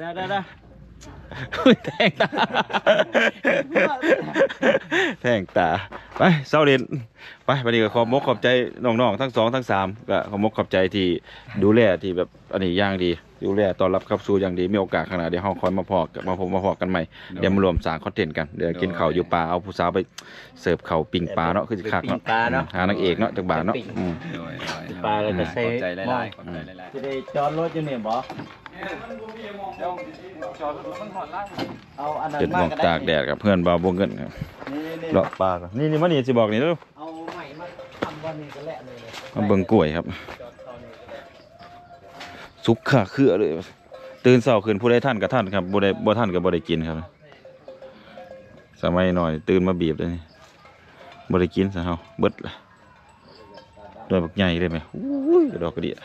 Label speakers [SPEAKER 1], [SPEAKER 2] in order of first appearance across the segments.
[SPEAKER 1] ได้ได้ได้
[SPEAKER 2] อุ๊ยแทงตา แทงตา ไปเศร้าเรียนไปวันนี้ก็ขอบมกขอบใจน้องๆทั้งสองทั้งสามก็ขอบมกขอบใจที่ดูแลที่แบบอันนี้อย่างดี ดูแลต้อนรับเข้าสู่อย่างดีมีโอกาสขนาดเดี๋ยวเฮาคอยมาพอกันมาพบมาพอกันใหม่เดี๋ยวมารวมสร้างคอนเทนต์กันเดี๋ยวกินข้าวอยู่ป่าเอาผู้สาวไปเสิร์ฟข้าวปิ้งปลาเนาะคือสิคักเนาะ
[SPEAKER 1] ไปปิ้งปลาเนาะ
[SPEAKER 2] หานางเอกเนาะจักบาทเนาะอืม
[SPEAKER 1] ปลาแล้วก็ใส่
[SPEAKER 3] ขอบใจห
[SPEAKER 1] หม้อ
[SPEAKER 3] ลายๆขอบใจหลาย
[SPEAKER 1] จะได้จอดรถอยู่เนี่ยบ่เอาอันนั้น
[SPEAKER 2] เป็น
[SPEAKER 1] มา
[SPEAKER 2] หมอก
[SPEAKER 1] ก็ได้
[SPEAKER 2] ตากแดดกับเพื่อนบ่าววงเงินครับ
[SPEAKER 1] นี่นี่
[SPEAKER 2] เลาะปลาก่อนนี่นี่มานี่สิบอกนี่เด้อ
[SPEAKER 1] เอาใหม่มาทำวันนี้ก็แล้วเลย
[SPEAKER 2] มาเบิ่งกล้วยครับ
[SPEAKER 1] จอดเอานี่ก็ได้
[SPEAKER 2] สุกขาเครือเลย ตื่นเช้าขึ้นผู้ใดท่านกับท่านครับบ่ได้บ่ท่านก็บ่ได้กินครับ สมัยหน่อยตื่นมาบีบเลยนี่บ่ได้กินซะเฮาเบิดละดอกบักใหญ่เลยไหมอุ้ยดอกกระเดีย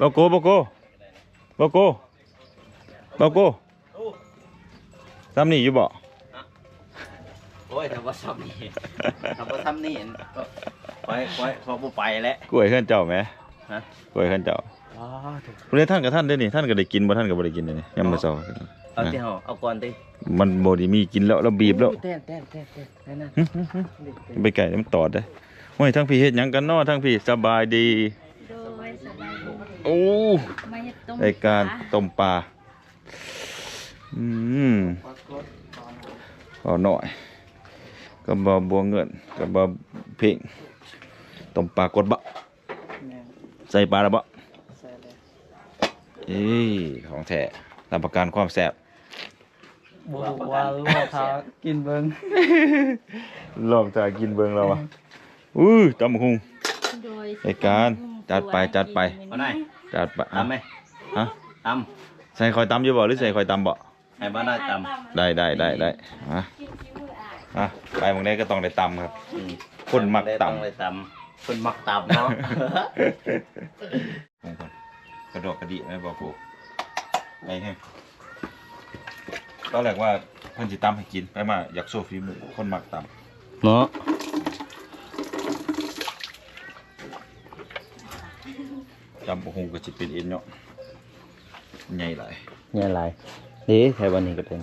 [SPEAKER 2] บาโกบาโกบาโกบาโกทำนี่อยู่บ่
[SPEAKER 1] โอ้ยทำว่าซ้ำนี่ทำว่าซ้ำนี่ก็ไปไปขอบ่ไปแล้ว
[SPEAKER 2] กล้วยเฮือนเจ้าแหม
[SPEAKER 1] ฮะ
[SPEAKER 2] กล้วยเฮือนเจ้า
[SPEAKER 1] อ๋อถูก
[SPEAKER 2] ผู้ใดท่านกับท่านได้นี่ท่านก็ได้กินบ่ท่านก็บ่ได้กินเลยนี่ยามมื้อเช้า
[SPEAKER 1] เอาที่เฮาเอาก่อนติ
[SPEAKER 2] มันบ่ได้มีกินแล้วเราบีบแล้ว
[SPEAKER 1] เต้นเต้นเต้นเต้นนั่นน่ะ
[SPEAKER 2] ไปไก่มันตอดได้โอ้ยทั้งพี่เฮ็ดหยังกันเนาะทั้งพี่สบายดี
[SPEAKER 4] โดยสบายดี
[SPEAKER 2] โอ้
[SPEAKER 4] มาเฮ็ดต้ม
[SPEAKER 2] รายการต้มปลาอืมขอหน่อยก็บ่บัวเงินก็บ่เพ่งต้มปลากดบะใส่ปลาแล้วบะเอ้ยของแท้รับประกันความแซ่บ
[SPEAKER 1] บ่ว่าลูกทากินเบิ่ง
[SPEAKER 2] ลองจะกินเบิ่งแล้วอะอุ้ยตำหุง
[SPEAKER 4] โดย
[SPEAKER 2] รายการจัดไปจัดไป
[SPEAKER 1] เอาหน่อย
[SPEAKER 2] จัดไป
[SPEAKER 1] ตำไหม
[SPEAKER 2] ฮะ
[SPEAKER 1] ต
[SPEAKER 2] ใส่คอยตำอยู่บ่หรือใส่คอยตำบ่ำ
[SPEAKER 1] ให้บ้านได้ตำ
[SPEAKER 2] ได้ได้ได้ได้ฮะอะไปหมองนี้ก็ต้องได้ตำครับ
[SPEAKER 1] อืม
[SPEAKER 2] คนมักตำ
[SPEAKER 1] ต้องเลยตำคนมักตำเนาะ
[SPEAKER 2] มงคลกระโดดกระดิไม่บอกกูไอ้ให้ตอนแรกว่าเพิ่นสิตำให้กินไปมาอยากโซฟีมือคนมักต
[SPEAKER 1] เนาะำ
[SPEAKER 2] ตำบกฮงก็สิเป็นเอ็นเนาะใหญ่หลาย
[SPEAKER 1] เนี่ยอะไรนี่ใครวันนี้ก็เป็น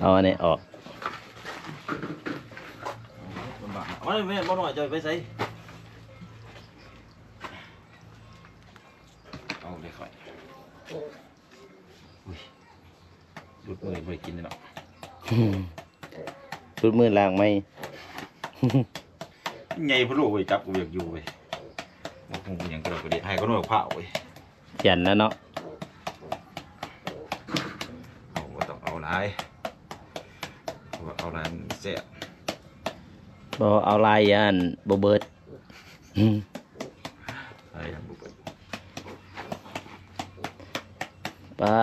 [SPEAKER 1] เอาอันนี้ออก
[SPEAKER 2] ลำบากเอาไว้แม่บ่น้อยจะไปใส่เอาเลยค่อยอุ้ยรุดมือบ่ได้กินเลยเนาะ
[SPEAKER 1] ชุดมือล้างไหม
[SPEAKER 2] ไงพะโล้เว้ยจับกูอยากอยู่เว้ย บ่คงกูหยังกระโดดกระดิให้ก็น้อยกว่าผ้าเว้ย
[SPEAKER 1] ยันแล้วเนาะ
[SPEAKER 2] เอาบ่ต้องเอาหลายเอาเอาหลายมันแซ่บ
[SPEAKER 1] บอเอาลายยันบเบิดอืม
[SPEAKER 2] ไอ้บุก
[SPEAKER 1] ป้า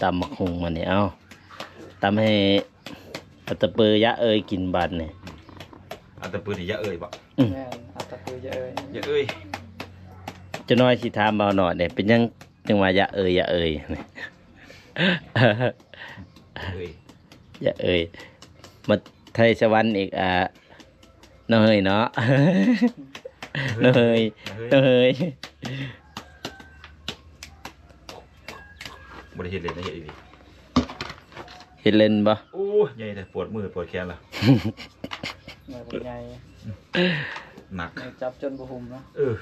[SPEAKER 1] ตำมักหงมาเนี่ยเอาตำให้อัตตะเปอร์ยะเอ้ยกินบัดเนี่ย
[SPEAKER 2] อันตะปืนนี่อย่าเอ่ยบ่
[SPEAKER 5] แม่นอัตตะคือจะเอ่ย
[SPEAKER 2] อย่าเอ่ย
[SPEAKER 1] จะน้อยสิถามเบาหน่อยเนี่ยเป็นยังจังว่ายะเอ้ยยะเอ้ยเนี่ย
[SPEAKER 2] เอ่ย
[SPEAKER 1] ยะเอ้ยมาไทยสวรรค์อีกอะน้องเฮยเนาะน้องเฮยน้องเฮย
[SPEAKER 2] บ่ได้เฮ็ดเลยนะเฮ็ดอีหลี
[SPEAKER 1] เห็นเล่นปะ
[SPEAKER 2] โอ้ยใหญ่แต่ปวดมือปวดแขนละ
[SPEAKER 5] แม่เป็นไง
[SPEAKER 2] หนัก
[SPEAKER 5] แม่จับจนบุหุมเนาะ
[SPEAKER 2] เออ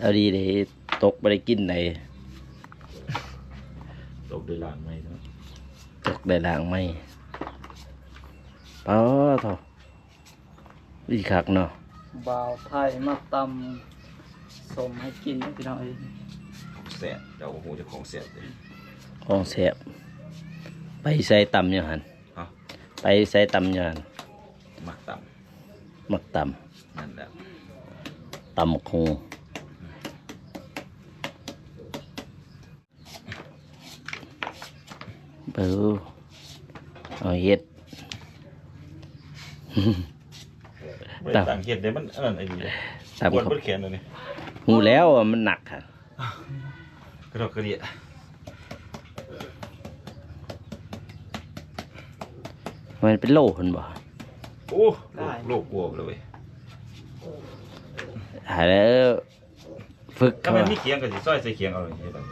[SPEAKER 1] เอาดีเลยตกไปได้กินไหน
[SPEAKER 2] ตกด้วยลานไหมเนาะ
[SPEAKER 1] ตกได้ล้างไหมเปล่าเถอะอีคักเนาะ
[SPEAKER 5] บ่าวไทยมาตำสมให้กินพี่น้องเอ้ย
[SPEAKER 2] ของแซ่บเจ้าโอ้โหเจ้าของแซ่บเลย
[SPEAKER 1] ของแสบไปใส่ตำอย่างหัน
[SPEAKER 2] ฮะ
[SPEAKER 1] ไปใส่ตำอย่างหัน
[SPEAKER 2] มักต่
[SPEAKER 1] มักตำ
[SPEAKER 2] นั่นแหละำ
[SPEAKER 1] ตำบักคง เบอเอาเฮ็ด
[SPEAKER 2] บ่ได้ตั้งเฮ็ดเด้มันอันนั้นไอ้นี่เลย
[SPEAKER 1] ตำ
[SPEAKER 2] ปวด
[SPEAKER 1] เขา
[SPEAKER 2] เบิดแขนเลยนี่
[SPEAKER 1] หูแล้วอะมันหนักค่ะ
[SPEAKER 2] กระโดดกระเดีย
[SPEAKER 1] มันเป็นโลคนบ่
[SPEAKER 2] โอ้โลกโลกกลัวเลยเว้ย
[SPEAKER 1] หายแล้ว ฝึก
[SPEAKER 2] ถ้ามันมีเคียงก็สิซอยใส่เคียงเอาเลยเฮ็ดแบบ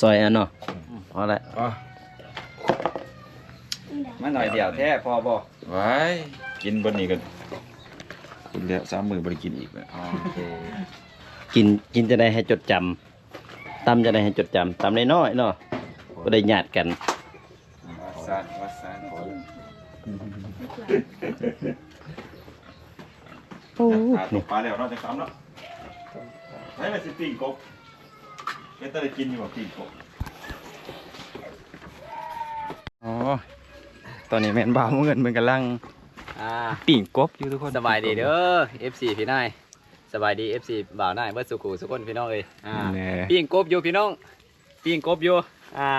[SPEAKER 1] ซอยอันเนาะพอละ
[SPEAKER 2] อ๋อ
[SPEAKER 5] มาหน่อยเดียวแท้พอบ่
[SPEAKER 2] ไว้กินบนนี้กันกินแล้วสามมือบริกินอีกนะ
[SPEAKER 5] โอเค
[SPEAKER 1] กินกินจะได้ให้จดจำตำจะได้ให้จดจำตำน้อยๆเนาะก็ได้ญาติกัน
[SPEAKER 2] วัดซานวัดซานขอ
[SPEAKER 1] โอ้
[SPEAKER 2] หาตกปลาแล้วเนาะจะซ้ำเนาะใช้มาสิปิ้งกบ เป็นตะได้กินอยู่บ่ปิ้งกบ
[SPEAKER 5] อ๋อ ตอนนี้แม่นบ่าวเงินเพิ่นกำลัง
[SPEAKER 3] อ่า
[SPEAKER 5] ปิ่งกบอยู่ทุกคน
[SPEAKER 3] สบายดีเด้อ FC พี่นายสบายดี FC บ่าวนายเบิดสุขุสุคนพี่น้องเอ้ยอ่า
[SPEAKER 5] แน่
[SPEAKER 3] ปิ้งกบอยู่พี่น้องปิ้งกบอยู่อ่า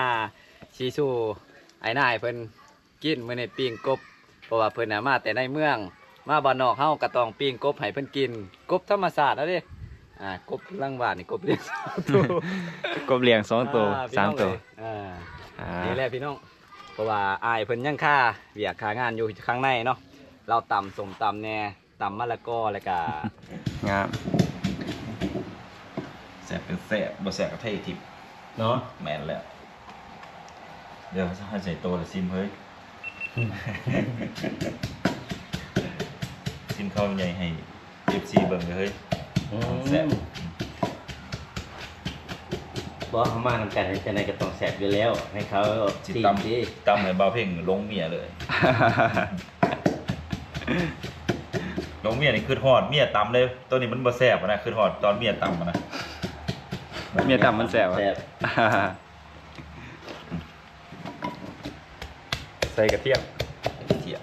[SPEAKER 3] ชีสูไอ้นายเพิ่นกินมื้อนี้ปิ้งกบเพราะว่าเพิ่นน่ะมาแต่ในเมือง มาบ้านนอกเฮาก็ต้องปิ้งกบให้เพิ่นกิน กบธรรมชาติเอาเด้ อ่ากบลังบ้านนี่กบเลี้ยงสองตัว
[SPEAKER 5] กบเลี้ยงสองตัว
[SPEAKER 3] อ่พี่
[SPEAKER 5] สาม
[SPEAKER 3] น้อง
[SPEAKER 5] ตัว
[SPEAKER 3] เอ้ยอ่า
[SPEAKER 5] อ่า
[SPEAKER 3] นี่แหละพี่น้อง เพราะว่าอายเพิ่นยังค่าเวียกค่างานอยู่ข้างในเนาะเราตำสมตำแหน่ตำมะละกอแล้วก็
[SPEAKER 5] งาม
[SPEAKER 2] แสบเป็นแสบบ่แสบกับไทยทิพย์
[SPEAKER 1] เนาะ
[SPEAKER 2] แม่นแล้ว เดี๋ยวให้ใส่โตแล้วซิมเฮ้ย ซิมเข้าใหญ่ให้ FC เบิ่งเลยเฮ้ย แซ่บ
[SPEAKER 1] บอกเขามานำกันจะไหนก็ต้องแสบอยู่แล้ว ให้เขา
[SPEAKER 2] สิ
[SPEAKER 1] ตี
[SPEAKER 2] ต
[SPEAKER 1] ดีำ
[SPEAKER 2] ตำให้เบาเพ่งลงเมียเลย ลงเมียนี่คือฮอดเมียตำเลย ตัวนี้มันบ่แซ่บอะนะคือฮอดตอนเมียตำอะนะ
[SPEAKER 5] เมียต่ำมันแสบอะ
[SPEAKER 1] แสบ
[SPEAKER 5] ใส่กระเทียม
[SPEAKER 2] เทียบ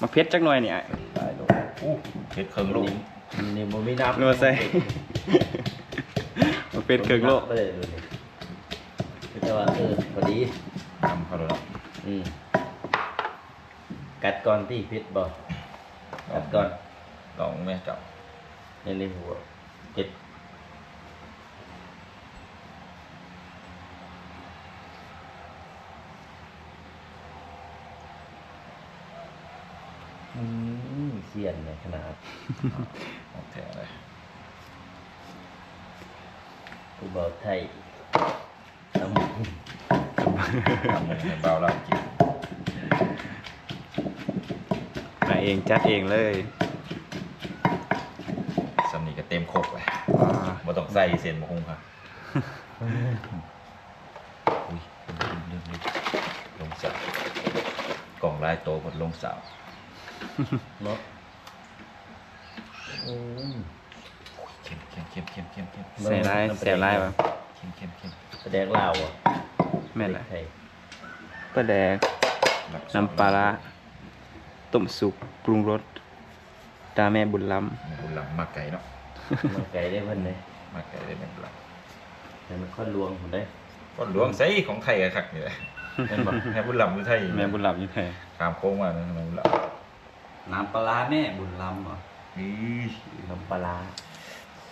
[SPEAKER 5] มาเพชรจักหน่อยเนี่ย
[SPEAKER 2] ได้โลอู้เฮ็ดเครื่องโลก
[SPEAKER 1] นี่มันไม่นับ
[SPEAKER 5] นัวใส่มาเพชรครึ่งโลก
[SPEAKER 1] ไปเลยดูดิแต่ว่าเออพอดี
[SPEAKER 2] ตำเข้าแล้วเนาะ
[SPEAKER 1] อืมกัดก่อนที่พิษบอกกัดก่อน
[SPEAKER 2] ลองแม่จับ
[SPEAKER 1] ในในหัวเจ็ด เสียนเลยขนาด
[SPEAKER 2] โอเคเลย
[SPEAKER 1] ผู้เบาไทยน้ำ
[SPEAKER 2] ตำให้เบาแล้วกิน
[SPEAKER 5] มาเองจัดเองเลย
[SPEAKER 2] สำนีก็เต็มโคกเลย
[SPEAKER 5] อ่า
[SPEAKER 2] บ่ต้องใส่เส้นบ่คงค่ะอุ้ยเรื่องนี้ลงสาวกล่องลายโตหมดลงสาว
[SPEAKER 1] เนาะ อืม
[SPEAKER 2] เข้มเข้มเข้มเข้มเข้มเข้ม
[SPEAKER 5] ใส่ลายแสบลายปะ
[SPEAKER 2] เข้มเข้มเข้ม
[SPEAKER 1] แสดงลาวอะ
[SPEAKER 5] แม่นแหละ
[SPEAKER 1] ไทย
[SPEAKER 5] ปลาแดกน้ำปลาร้าต้มสุกปรุงรสตาแม่บุญล้
[SPEAKER 2] บุญหลังมาไก่เนาะ
[SPEAKER 1] มันไก่ได้เพิ่นเลย
[SPEAKER 2] มาไก่ได้แม่นบุญหลัง
[SPEAKER 1] แต่มันค่อนลวงผมได้
[SPEAKER 2] ก้อนหลวงใส่ของไทยอะคักนี่แหละแม่นบ่แม่บุญหลังอยู่ไทยำ
[SPEAKER 5] แม่บุญล้ำอยังไง
[SPEAKER 2] ตามโค้งมานะแม่บุญหลัง
[SPEAKER 3] น้ำปลาร้าแม่บุญล้ำเหรอ
[SPEAKER 2] อี
[SPEAKER 1] น้ำปลาร้า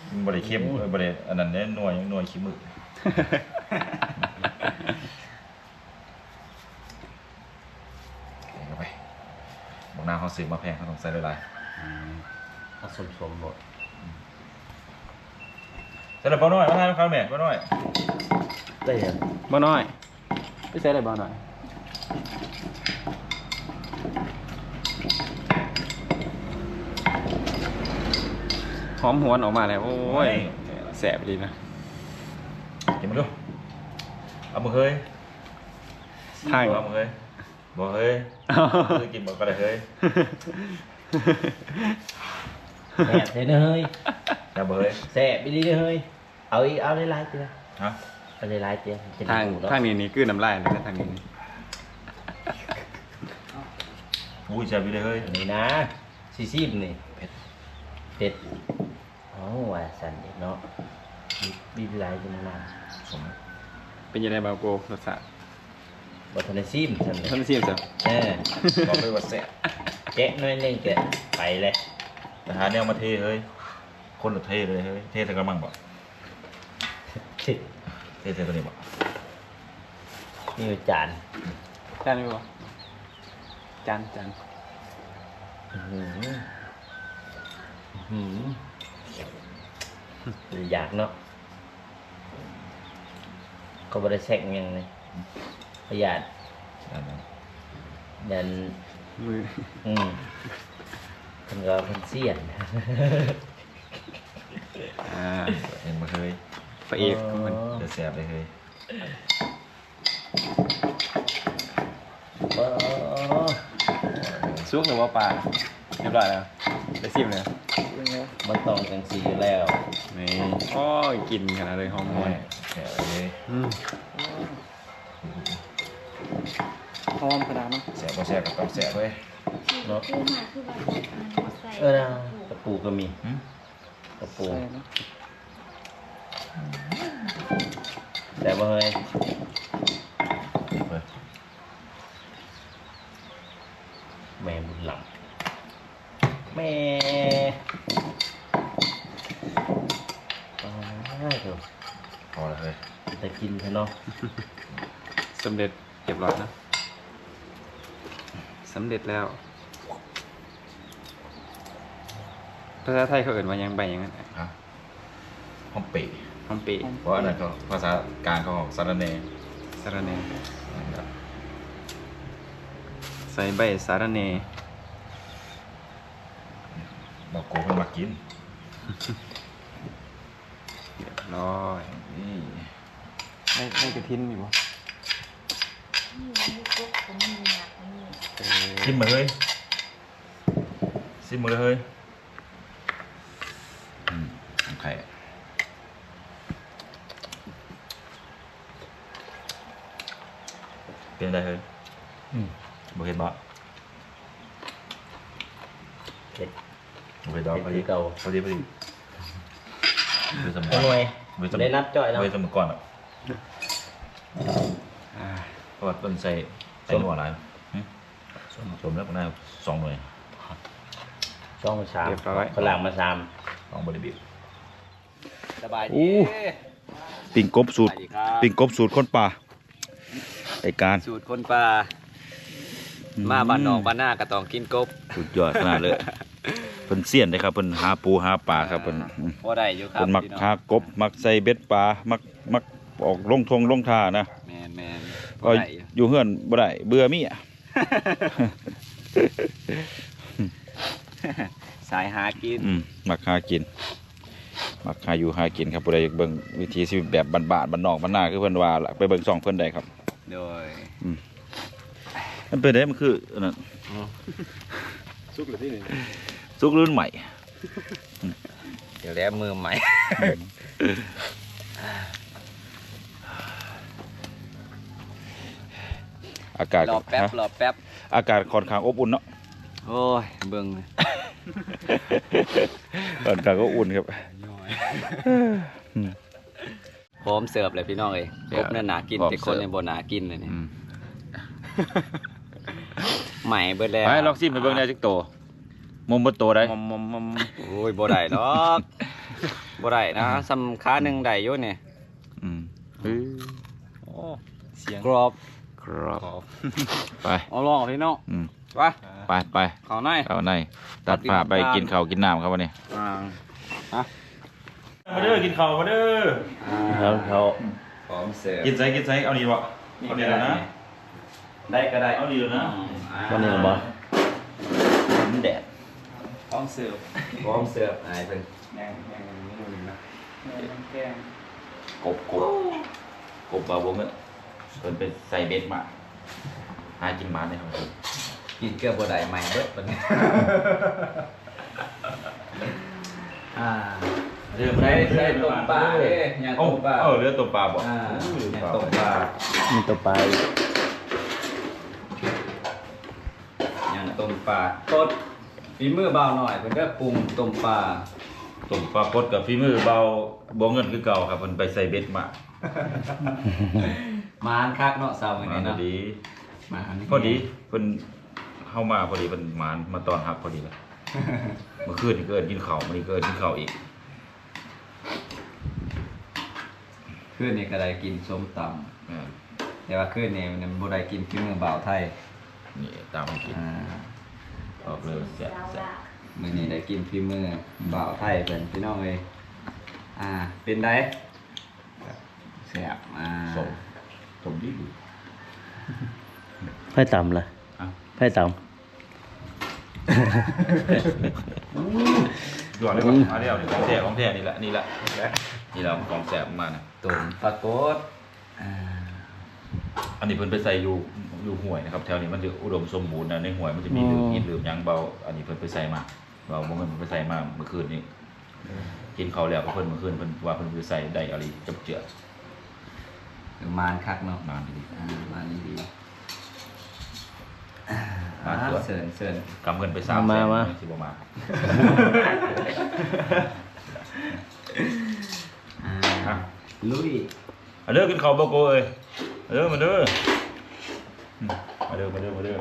[SPEAKER 2] มันบ่ได้เข้มเอ้ยบ่ได้อันนั้นเนี่ยหน่วยหน่วยขี้มือแกงเข้าไปบอกหน้าเขาซื้อมาแพงเขาต้องใส่หลายๆ
[SPEAKER 1] ผสมสมหมด
[SPEAKER 2] สำหรับป้าน้อยมาทานข้าวแม่ป้าน้อย
[SPEAKER 1] ได้ยัง
[SPEAKER 5] บ่น้อยไปใส่อะไรบ่น้อย หอมหวนออกมาแล้วโอ้ยแสบดีนะ
[SPEAKER 2] กินมาดูเอามือเฮ้ย
[SPEAKER 5] ทาง
[SPEAKER 2] เอามือเฮ้ยบอกเฮ้ยคือกินบอกก็ได้เฮ้ย
[SPEAKER 1] แซ่บเลยเนย
[SPEAKER 2] อย่าบอกเฮ้ย
[SPEAKER 1] แซ่บไปดีเลยเฮ้ยเอาอีกเอาหลายๆเตี้ย
[SPEAKER 2] ฮะ
[SPEAKER 1] เอาหลายๆเตี้ยจะได้
[SPEAKER 5] ทาง
[SPEAKER 1] หมูเนะ
[SPEAKER 5] ทางนี้นี่คือน้ำลายเลยนะทางนี้นี่
[SPEAKER 2] อุ้ยจะไปเลยเฮ้ย
[SPEAKER 1] อันนี้นะซีซีมนี่เผ็ดเผ็ดโอ้ว่าสันเด็กเนาะบีบีบหลายจังนะ
[SPEAKER 2] สม
[SPEAKER 5] เป็นยังไงบาวโกรสชาติ
[SPEAKER 1] บัตรในซีมสันเลย
[SPEAKER 5] ท่านชิมสิ
[SPEAKER 1] เออ
[SPEAKER 2] บอกเลยว่าแซ่บ
[SPEAKER 1] แกะหน้อยหนึงแกะไปเลย
[SPEAKER 2] แต่หาแนวมาเทเฮ้ย คนละเทเลยเฮ้ย เทใส่กระมังบอก
[SPEAKER 1] สิ
[SPEAKER 2] เทใส่ตัวนี้บอก
[SPEAKER 1] นี่อยู่จาน
[SPEAKER 5] จานนี้บ่จานจาน
[SPEAKER 1] อื้อหืออื้ อหืออยากเนาะเขาบริเช็คยังเลยประหยัดยัน
[SPEAKER 5] มือ
[SPEAKER 1] อืมเพิ่นก็เพิ่นเสียน
[SPEAKER 5] อ่า
[SPEAKER 2] เห็นมาเคย
[SPEAKER 5] พระเอกมัน
[SPEAKER 2] จะแสบเลยเคย
[SPEAKER 1] โอ้
[SPEAKER 5] ซุกหรือว่าปลาเรียบร้อยแล้วได้ซิมเลย
[SPEAKER 1] มันต้องจังสีอยู่แล้ว
[SPEAKER 5] นี่โอ้ยกินขนาดเลยหอมมวน
[SPEAKER 2] แสบเลย
[SPEAKER 5] อืมหอมขนาดเนาะ
[SPEAKER 2] แสบก็แสบก็ต้องแสบเว้ย
[SPEAKER 1] เนาะ
[SPEAKER 4] คือมาคือว่าเอาใส่
[SPEAKER 1] เออนะกระปูก็มี
[SPEAKER 2] หืม
[SPEAKER 1] กระปูแต่บ่เฮ้ย
[SPEAKER 2] เว้ย
[SPEAKER 1] แม่บุญหลังแม่ตายเถอะ
[SPEAKER 2] พอแล้วเฮ้ย
[SPEAKER 1] จะ กินเถอะเนาะ
[SPEAKER 5] สำเร็จเรียบร้อยนะสำเร็จแล้ว ภาษาไทยเขาเอ่นว่าหยังใบหยังนั้น
[SPEAKER 2] ฮะห้องเป๋
[SPEAKER 5] หอมเปะ
[SPEAKER 2] เพราะอันนั้นเขาภาษากลางเขาของสารเน
[SPEAKER 5] สาระเนใส่ใบสาระเน
[SPEAKER 2] บอกโกเพิ่นมากิน
[SPEAKER 5] เรียบร้อย
[SPEAKER 2] นี่
[SPEAKER 5] ได้ได้กระทินอยู่บ่
[SPEAKER 4] นี่มีกุ๊กก็มีหนักมี
[SPEAKER 5] เออ
[SPEAKER 2] ซิมมาเลยซิมมาเลยเฮ้ยอืมของไข่เป็นได้เฮ้ย
[SPEAKER 1] อืม
[SPEAKER 2] บ่เห็นบ่
[SPEAKER 1] เผ็ด
[SPEAKER 2] บ่เห็นดอก
[SPEAKER 1] เผ็ดคือเก่า
[SPEAKER 2] พอดีพอดีเว้ยสม
[SPEAKER 1] เอาหน่วย
[SPEAKER 2] เว้ยสม
[SPEAKER 1] ได้นับจ่อยแล้ว
[SPEAKER 2] เว้ยสมก่อนอะ
[SPEAKER 5] อ่า
[SPEAKER 2] เพราะว่าต้นใส่ใส่หน่อหลายหึสมสมแล้วก็น่าสองหน่วย
[SPEAKER 1] ช่องมาสามฝรั่งมาสาม
[SPEAKER 2] สองบริบิต
[SPEAKER 3] สบาย
[SPEAKER 2] โอ้
[SPEAKER 3] ดี
[SPEAKER 2] ปิ่งกบสูตร
[SPEAKER 3] สวัสดีครับ
[SPEAKER 2] ปิ่งกบสูตรคนป่าไอการ
[SPEAKER 3] สูตรคนป่ามาบ้านนอกบ้านหน้าก็ต้องกินกบ
[SPEAKER 2] สุดยอดขนาดเลยเพิ่นเสียนเลยครับเพิ่นหาปูหาปลาครับเพิ่น
[SPEAKER 3] พอได้อยู่ครับ
[SPEAKER 2] เพิ่นมัก
[SPEAKER 3] พี่น้อง
[SPEAKER 2] หากบมักใส่เบ็ดปลามักมัก ออกลงทงลงท่านะ
[SPEAKER 3] แมนแมนพ
[SPEAKER 2] ก็
[SPEAKER 3] อได้อยู่
[SPEAKER 2] อยู่เฮือนบ่ได้เบื่อเมีย
[SPEAKER 3] สายหากิน
[SPEAKER 2] อืมมักหากินมักหาอยู่หากินครับผู้ใดอยากเบิ่งวิถีชีวิตแบบบ้านๆบ้านนอกบ้านนาคือเพิ่นว่าล่ะไปเบิ่งซ่องเพิ่นได้ครับ
[SPEAKER 3] โดย
[SPEAKER 2] มันเป็นได้มันคืออันนั้น
[SPEAKER 5] ซุกหรือที่หนึ่ง
[SPEAKER 2] สุกรุ่นใหม่
[SPEAKER 3] เดี๋ยวแล้วมือใหม่
[SPEAKER 2] อากาศ
[SPEAKER 3] รอแป๊บ
[SPEAKER 2] ฮะ
[SPEAKER 3] รอแป๊บ
[SPEAKER 2] อากาศค่อนข้างอบอุ่นเนาะ
[SPEAKER 3] โอ้ยเบิ่ง
[SPEAKER 2] ค่อนข้างอบอุ่นครับ
[SPEAKER 3] พร้อมเสิร์ฟเลยพี่น้องเอ้ย
[SPEAKER 2] เดี๋
[SPEAKER 3] ก
[SPEAKER 2] ยว
[SPEAKER 3] บนั่นหนากิน
[SPEAKER 2] พร้อม
[SPEAKER 3] แต่คน
[SPEAKER 2] เสิร์ฟ
[SPEAKER 3] ในบ่หนากินเลยเนี่ย
[SPEAKER 2] อืม
[SPEAKER 3] ใหม่เบิดแล้ว
[SPEAKER 2] ไปลองซิมไปเบิ่งได้จักโตมุมบ่โตได้
[SPEAKER 5] มอมมอมมอม
[SPEAKER 3] โอ้ยบ่ได้ดอกบ่ได้นะสำค้าหนึ่งได้อยู่เนี่ย
[SPEAKER 2] อืม
[SPEAKER 5] โอ้เสียง
[SPEAKER 3] กรอบ
[SPEAKER 2] ครับ
[SPEAKER 5] ขอบ
[SPEAKER 2] ไป
[SPEAKER 3] เอาลองพี่น้อง
[SPEAKER 2] อืม
[SPEAKER 3] ไป
[SPEAKER 2] ไปไป
[SPEAKER 3] เขาใน
[SPEAKER 2] เอาในตัดผ้าไปกินข้าวกินน้ำครับวันนี้
[SPEAKER 3] อ่า
[SPEAKER 2] มาเด้อกินข้าวมาเด้อ
[SPEAKER 1] แล้วเขา
[SPEAKER 3] พร้อมเสิร์ฟ
[SPEAKER 2] กินไสกินไสเอานี่บ่เอานี่แล้วนะ
[SPEAKER 3] ได้ก็ได้
[SPEAKER 2] เอานี่แล้วนะ
[SPEAKER 1] วันนี้ก็บอกมันแดด
[SPEAKER 5] พร้อมเสิร์ฟ
[SPEAKER 3] พร้อมเสิร์ฟไอ้เพิ่น
[SPEAKER 5] แงงแงงนี่หนึ่งนะแกง
[SPEAKER 2] กบกบกบบ่าวงเนี่ย เพิ่นไปใส่เบ็ดมาหากินหมาในครับผม
[SPEAKER 3] กินเกลือบ่ได้ใหม่เบิดปานนี้ อ่าใส่ใส่ต้มปลาเด้ย่าง
[SPEAKER 2] เอ้า
[SPEAKER 3] ต้มปลา
[SPEAKER 2] เออเรือต้มปลาบ่
[SPEAKER 3] อ่าย่างต้มปลา
[SPEAKER 1] มีตัวไป
[SPEAKER 3] ย่างต้มปลาตดฝีมือเบาหน่อยเพิ่นก็ปรุงต้มปลา
[SPEAKER 2] ต้มปลากดกับฝีมือเบาบ่เงินคือเก่าครับเพิ่นไปใส่เบ็ดมา
[SPEAKER 3] มานคักเนาะเซามื้อ
[SPEAKER 2] มา
[SPEAKER 3] นี้
[SPEAKER 2] พอ
[SPEAKER 3] เนาะ
[SPEAKER 2] ดี
[SPEAKER 3] มาน
[SPEAKER 2] พอดีเพิ่นเข้ามาพอดีเพิ่นมามาตอนรับพอดีเลยเมื่อคืนนี่เกินกินข้าวมื้อนี้เกินกินข้าวอีก
[SPEAKER 3] คืนนี้ก็ได้กินส้มตำ
[SPEAKER 2] อ่า
[SPEAKER 3] แต่ว่าคืนนี้มันบ่ได้กินฝีมือบ่าวไทย
[SPEAKER 2] นี่ตามให้กิน
[SPEAKER 3] อ่า
[SPEAKER 2] ออกเลยแซ่บแซ่บ
[SPEAKER 3] มื้อนี้ได้กินฝีมือบ่าวไทยเพิ่นพี่น้องเอ้ยอ่าเป็นไดแซ่บอ่า
[SPEAKER 2] สม สมดีดี
[SPEAKER 1] ไพ่ต่ำล่ะ
[SPEAKER 2] อะ
[SPEAKER 1] ไพ่ต่
[SPEAKER 2] หยอดเลยก่อนมาเรียวของแท้ของแท้นี่แหละนี่แหละนี่แหละของแซ่บมากนะ
[SPEAKER 3] ตุ่มปรากฏอ่า
[SPEAKER 2] อันนี้เพิ่นไปใส่อยู่อยู่ห่วยนะครับแถวนี้มันจะอุดมสมบูรณ์นะในห่วยมันจะมีหลืมอินหลืมหยังเบา อันนี้เพิ่นไปใส่มาเบาบ่เงินเพิ่นไปใส่มาเมื่อคืนนี้กินเขาวแล้วก็เพิ่นเมื่อคืนเพิ่นว่าเพิ่นไปใส่ได้อะไรจับเจือ
[SPEAKER 3] มานคักเนาะ
[SPEAKER 2] นานดี
[SPEAKER 3] อ่ามานดีอ่า
[SPEAKER 2] มาตัว
[SPEAKER 3] เสิร์นเสิร์น
[SPEAKER 2] กำเงินไปสามแสนสิบ่มา
[SPEAKER 3] อ่า
[SPEAKER 2] อะ
[SPEAKER 3] ลุย
[SPEAKER 2] มาเด้อกินข้าวบ่โกเอ้ยมาเด้อมาเด้ออืมมาเด้อมาเด้อมาเด้อ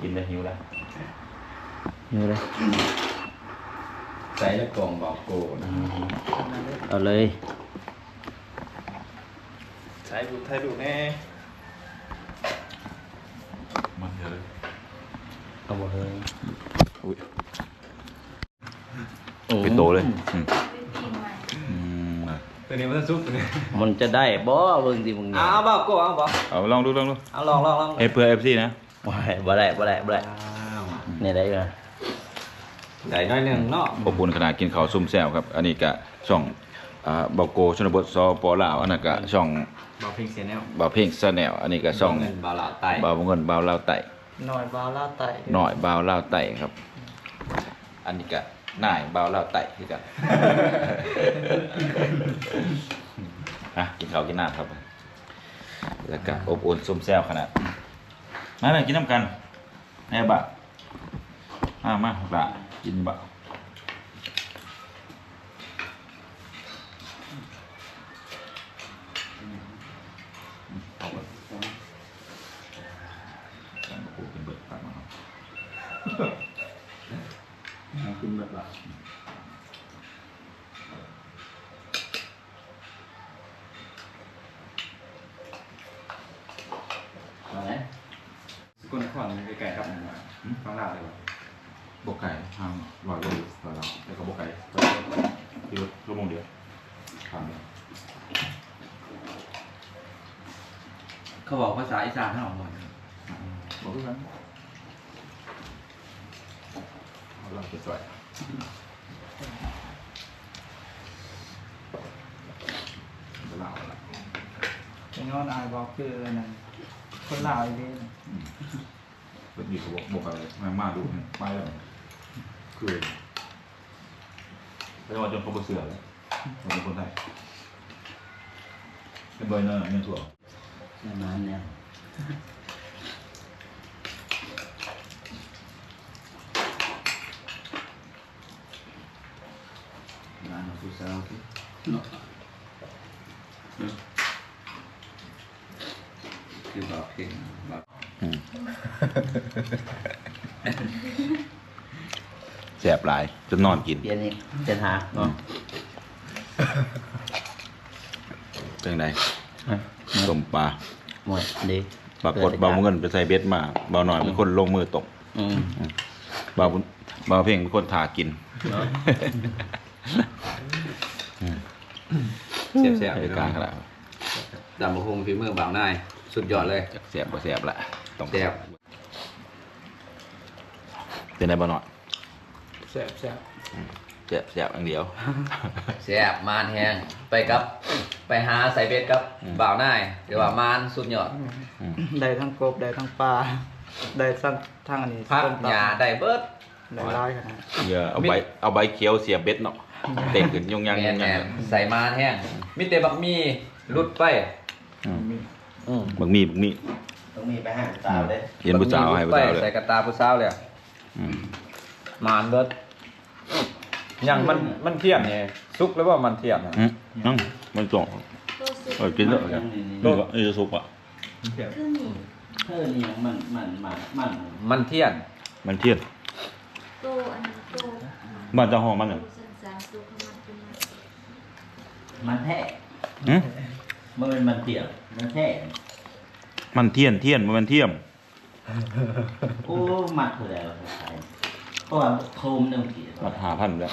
[SPEAKER 2] กินแล้วหิวแล้วำ
[SPEAKER 1] อยู่เลย
[SPEAKER 3] ใส่แล้วกล่องบอกโกนะ
[SPEAKER 1] เอาเลย
[SPEAKER 5] ใช้ดูไทยดูแน่
[SPEAKER 2] มันเถอะ
[SPEAKER 1] เอาบ่เฮ้ย
[SPEAKER 2] อุ้ย
[SPEAKER 1] อืม
[SPEAKER 2] เป็นโตเลยอืม
[SPEAKER 4] เป็นปีใหม่
[SPEAKER 2] อืมอะ
[SPEAKER 3] ตัวนี้มันซุปตัวนี้
[SPEAKER 1] มันจะได้บ่เบิ่งดิมึงเนี่ย
[SPEAKER 3] เอาบอกโกเอาบอก
[SPEAKER 2] เอาลองดูลองดู
[SPEAKER 3] เอาลองลองลอง
[SPEAKER 2] เอ้ยเพื่อ FC นะ
[SPEAKER 1] บ่ได้บ่ได้บ่ได้บ่ได้
[SPEAKER 3] อ้าว
[SPEAKER 1] นี่ได้ก่อน
[SPEAKER 3] ใส่น้อยหนึ่งเนาะ
[SPEAKER 2] ขอบคุณขนาดกินข้าวซุ่มแซวครับ อันนี้ก็ช่องอ่าบาโกชนบทสปลาวอันนั้นก็ช่อง
[SPEAKER 3] บอกพิงเสียแนว
[SPEAKER 2] บาวเพ่งซะแนวอันนี้ก็ช่อง
[SPEAKER 3] เงินบาลาไต
[SPEAKER 2] บาวเงินบาวลาวไต่
[SPEAKER 5] หน่อยบาล่าไต
[SPEAKER 2] หน่อยบาวลาวไต่ครับ อันนี้ก็นายบาวลาวไต่คือกันอะกินข้าวกินน้ำครับ แล้วก็อบอุ่นซุ่มแซวขนาดมาเลยกินน้ำกันแน่บะมามาบะกินบะเอาไปการมาปูกินเบิดปากมาครับ
[SPEAKER 5] กินแบบละ
[SPEAKER 1] เอาไหน
[SPEAKER 5] สกุลนครไกลๆครับฟังลาวเลยว่ะ
[SPEAKER 2] บกไก่ทางลอยโลลอยเราแล้วก็บกไก่เดียวชั่วโมงเดียวทางเดียว
[SPEAKER 3] เขาบอกภาษาอีสานให้ออกมา
[SPEAKER 2] บอกด้วยกันเอาเราจะสวยเวลาเอาละ
[SPEAKER 5] เป็นย้อนอายบอกคืออันนั้นคนลาวอีกที
[SPEAKER 2] เป็นอยู่กับบกอะไรมามาดูไปแล้วคือไปว่าจนเขาบเสือแล้วเราเป็นคนไทยเป็นเบอร์เนอร์เนี่ยถั่ว
[SPEAKER 1] ประมาณเนี้ย
[SPEAKER 3] งานของผู้สาวที่คือบอกเพลงบอก
[SPEAKER 2] แสบหลายจนนอนกิน
[SPEAKER 1] เปลี่ยนอีกเปลี่ยนหาเนาะ
[SPEAKER 2] เป็นไง ต้มปลา
[SPEAKER 1] หมดดี
[SPEAKER 2] ปรากฏเบาเงินไปใส่เบ็ดมาเบาหน่อยเป็นคนลงมือตก
[SPEAKER 1] อืม
[SPEAKER 2] เบาบุญเบาเพ่งเป็นคนถากิน
[SPEAKER 3] เสียบเสียบ
[SPEAKER 2] เหตุการณ์ขนาด
[SPEAKER 3] ดำบะฮงฝีมือบ่าวนายสุดยอดเลย
[SPEAKER 2] จากแสบบ่แสบละต้อง
[SPEAKER 3] แซ่บ
[SPEAKER 2] เป็นไงบ่หน่อย
[SPEAKER 5] แซ่บแซ่บ
[SPEAKER 2] แสบแสบอย่างเดียว
[SPEAKER 3] แซ่บมานแห้งไปกับ ไปหาใส่เบ็ดกับบ่าวนายหรือว่ามานสุดยอด
[SPEAKER 5] ได้ทั้งกบได้ทั้งปลาได้ทั้งทั้งอันนี้
[SPEAKER 3] พัก
[SPEAKER 5] ส้มตำ
[SPEAKER 3] หญ้าได้เบิด
[SPEAKER 5] ได้ร้ายขนาด
[SPEAKER 2] เดี๋ยวเอาใบเอาใบเขียวเสียบเบ็ดเนาะเต่งขึ้นยงยัง
[SPEAKER 3] แม
[SPEAKER 2] ย
[SPEAKER 3] น
[SPEAKER 2] ง
[SPEAKER 3] แม
[SPEAKER 2] ยัง
[SPEAKER 3] นใส่มานแห้งมิเตบักมีรุดไป
[SPEAKER 2] อืม
[SPEAKER 1] อืม
[SPEAKER 2] บักมีบักมี
[SPEAKER 1] ต้องมีไปหาสาวเลย
[SPEAKER 2] เห็นผู้สาวให้ผู้สาวเล
[SPEAKER 3] ใส่
[SPEAKER 2] ย
[SPEAKER 3] กระตาผู้สาวเลย
[SPEAKER 2] อืม
[SPEAKER 3] มานเบิด
[SPEAKER 6] อย่างมันมันเทียนเนี่ยซุกหรือว่ามันเทียนอะ
[SPEAKER 2] อืมอืมมันส่ง
[SPEAKER 4] ตัวสุด
[SPEAKER 2] เออกินแล้วกันนี่ก็นี่จะสุกอะ
[SPEAKER 4] คือนี่
[SPEAKER 1] เออนี่มันมันมันมัน
[SPEAKER 3] มันเทียน
[SPEAKER 2] มันเทียน
[SPEAKER 4] ตัวอันนี้ตัว
[SPEAKER 2] บ้านเจ้าห้องมันเหรอ
[SPEAKER 4] สันสานตัวขมันเป็นมัน
[SPEAKER 1] มันแท้
[SPEAKER 2] อืม
[SPEAKER 1] มันเป็นมันเตี่ยมมันแท้
[SPEAKER 2] มันเทียนเทียนบ่แมันเทียม
[SPEAKER 1] โอ้มัดเลยแล้วเพราะว่าโทมเดิมกี่
[SPEAKER 2] มาหาพันแล้ว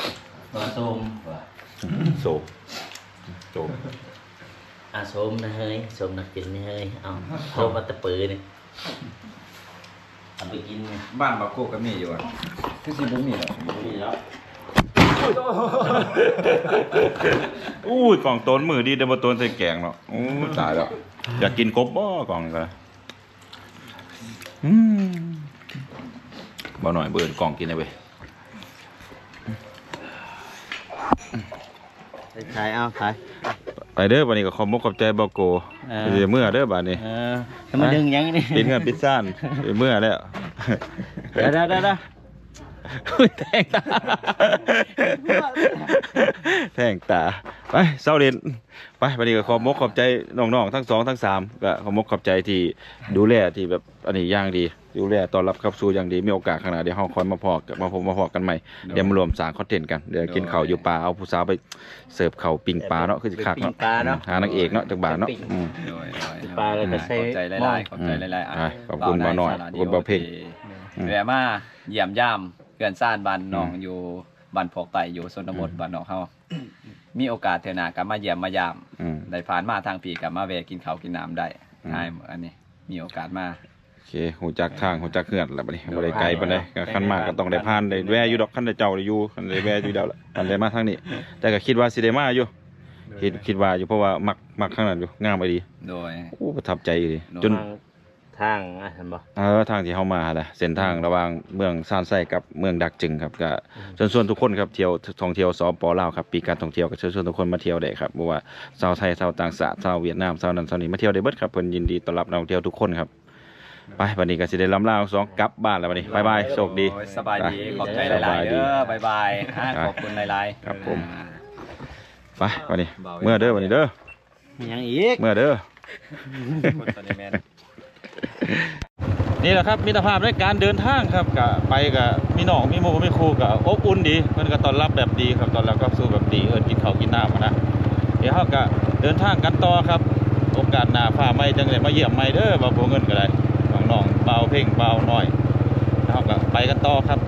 [SPEAKER 1] เพราะว่าโทมว่า
[SPEAKER 2] โซ โซ
[SPEAKER 1] อาโสมนะเฮ้ยโสมนักกินนี่เฮ้ยเอาโทมมาตะปือนี่เอาไปกินไง
[SPEAKER 6] บ้านบาโก้ก็มีอยู่อะคือสิบ่มีหรอก
[SPEAKER 1] นี่แล้ว
[SPEAKER 2] อู้ยกล่องโตนมือดีเดบโตนใส่แกงเนาะอู้ตายแล้วอยากกินกบบ่กล่องนี่ก็อืมบ่หน่อยเบิ่นกล่องกินได้เว้ย
[SPEAKER 5] ขายเอาขาย
[SPEAKER 2] ไปเด้อบัดนี้ก็ขอบมกขอบใจบ่โก
[SPEAKER 5] เออ
[SPEAKER 2] เดี๋ยวเมื่อเด้อบัดนี้
[SPEAKER 5] เออทำไมดึงยังนี่
[SPEAKER 2] ปิดเงินปิดซ่านเดี๋ยวเมื่อแล้ว
[SPEAKER 5] เดี๋ยวเดี๋ยวเดี๋ยวเดี๋ยว
[SPEAKER 2] แทงตา แทงตา ไปเศร้าเรียนไปบัดนี้ก็ขอบมกขอบใจน้องๆทั้งสองทั้งสามก็ขอบมกขอบใจที่ดูแลที่แบบอันนี้อย่างดี ดูแลต้อนรับเข้าสู่อย่างดีมีโอกาสข้างหน้าเดี๋ยวเฮาคอยมาพอกันมาพบมาพอกันใหม่เดี๋ยวมารวมสร้างคอนเทนต์กันเดี๋ยวกินข้าวอยู่ป่าเอาผู้สาวไปเสิร์ฟข้าวปิ้งปลาเนาะคือสิคัก
[SPEAKER 1] ปิ้
[SPEAKER 2] เนาะ
[SPEAKER 1] งปลาเนาะ
[SPEAKER 2] หานางเอกเนาะจักบาทเนาะอืม
[SPEAKER 3] โดยโดย
[SPEAKER 1] ปลาแล้วก็ใส่
[SPEAKER 3] ขอบใจหลายๆขอบใจหลายๆ
[SPEAKER 2] อืมขอบคุณบ่าวน้อยขอบคุณบ่าวเพ่งอืม
[SPEAKER 3] แวะมาเยี่ยมย่ามเกือนซ่านบ้านน้อง
[SPEAKER 2] อืม
[SPEAKER 3] อยู่บ้านพอกไตอยู่ชนบทบ้านน้องเฮามีโอกาสเทอหนาก็มาเยี่ยมมายาม
[SPEAKER 2] อืม
[SPEAKER 3] ได้ผ่านมาทางปีกับมาแวะกินข้าวกินน้ำได้
[SPEAKER 2] อืม
[SPEAKER 3] ง่ายอันนี้มีโอกาสมา
[SPEAKER 2] โอ เคหูจักทางหูจักเฮือนแล้วบัดนี้บ่ได้ไกลปานใดก็คันมากก็ต้องได้ผ่านได้แวะอยู่ดอกคันได้เจ้าได้อยู่คันได้แวะอยู่แล้วล่ะคันได้มาทางนี้ แต่ก็คิดว่าสิได้มาอยู่คิดคิดว่าอยู่เพราะว่ามักมักข้างนั้นอยู่งามไปดี
[SPEAKER 3] โดย
[SPEAKER 2] โอ้ประทับใจดี
[SPEAKER 3] โน่
[SPEAKER 2] จน
[SPEAKER 1] ทางอะเห็นบ่
[SPEAKER 2] เออทางที่เฮามาแหละเส้นทางระหว่างเมืองซานไซกับเมืองดักจึงครับก็เชิญชวนทุกคนครับเที่ยวท่องเที่ยวสปลาวครับปีการท่องเที่ยวก็เชิญชวนทุกคนมาเที่ยวได้ครับบ่ว่าชาวไทยชาวต่างชาติชาวเวียดนามชาวนั้นชาวนี้มาเที่ยวได้เบิดครับเพิ่นยินดีต้อนรับนักท่องเที่ยวทุกคนครับ ไปวันนี้ก็สิได้ลำลาทั้งสองกลับบ้านแล้ววันนี้บ๊ายบายโชคดี
[SPEAKER 3] โอ้ยสบายดี
[SPEAKER 2] ไป
[SPEAKER 3] ขอบใจ
[SPEAKER 2] ส
[SPEAKER 3] ห
[SPEAKER 2] บา
[SPEAKER 3] ลายยๆ
[SPEAKER 2] ดี
[SPEAKER 3] เด้อบายบายอ่า
[SPEAKER 2] ไป
[SPEAKER 3] ขอบคุณหลายๆ
[SPEAKER 2] ครับผม
[SPEAKER 3] อ่า
[SPEAKER 2] ไปวันนี้ เมื่อเด้อวันนี้เด้อ
[SPEAKER 5] มียังอีก
[SPEAKER 2] เมื่อเด้อ
[SPEAKER 3] คนตัวนี้แม่น
[SPEAKER 2] นี่แหละครับมิตรภาพในการเดินทางครับกับไปกับมีน้องมีโมมีครูกับอบอุ่นดีเพิ่นก็ต้อนรับแบบดีครับตอนรับก็สู้แบบดีเอิ้นกินข้าวกินน้ำอะนะเดี๋ยวเฮาก็เดินทางกันต่อครับ โอกาสหน้าฟ้าใหม่จังได๋มาเยี่ยมใหม่เด้อบ่าวโบเงินก็ได้ น้องเบาเพ่งเบาหน่อยนะครับก็ไปกันต่อครับ